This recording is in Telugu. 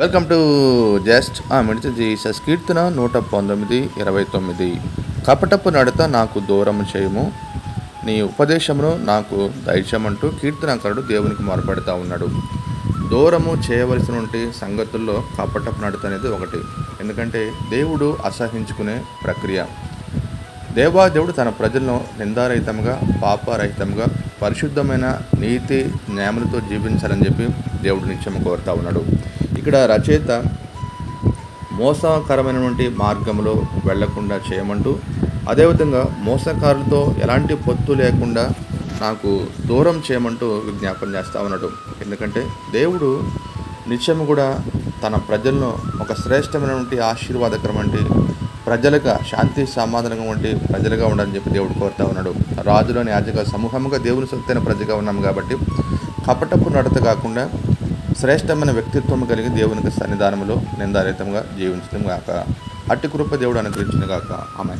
వెల్కమ్ టు జస్ట్ ఆ మిడిచి జీసస్ కీర్తన నూట పంతొమ్మిది ఇరవై తొమ్మిది. కపటపు నడత నాకు దూరం చేయము. నీ ఉపదేశమును నాకు దయచమంటూ కీర్తనకారుడు దేవునికి మొరపెడతా ఉన్నాడు. దూరము చేయవలసిన సంగతుల్లో కపటపు నడత అనేది ఒకటి. ఎందుకంటే దేవుడు అసహించుకునే ప్రక్రియ. దేవాదేవుడు తన ప్రజలను నిందారహితంగా పాపరహితంగా పరిశుద్ధమైన నీతి న్యాయములతో జీవించాలని చెప్పి దేవుడు నిత్యం కోరుతా ఉన్నాడు. ఇక్కడ రచయిత మోసకరమైనటువంటి మార్గంలో వెళ్ళకుండా చేయమంటూ అదేవిధంగా మోసకారులతో ఎలాంటి పొత్తు లేకుండా నాకు దూరం చేయమంటూ విజ్ఞాపన చేస్తూ ఉన్నాడు ఎందుకంటే దేవుడు నిత్యం కూడా తన ప్రజలను ఒక శ్రేష్టమైనటువంటి ఆశీర్వాదకరమంటి ప్రజలుగా శాంతి సమాధానంగా వంటి ప్రజలుగా ఉండాలని చెప్పి దేవుడు కోరుతా ఉన్నాడు. రాజులోని యాజక సమూహముగా దేవుని సొత్తైన ప్రజగా ఉన్నాము కాబట్టి కపటపు నడత కాకుండా శ్రేష్టమైన వ్యక్తిత్వం కలిగి దేవునికి సన్నిధానంలో నిందారహితంగా జీవించడం గాక. అట్టి కృప దేవుడు అనుగ్రహించిన గాక. ఆమె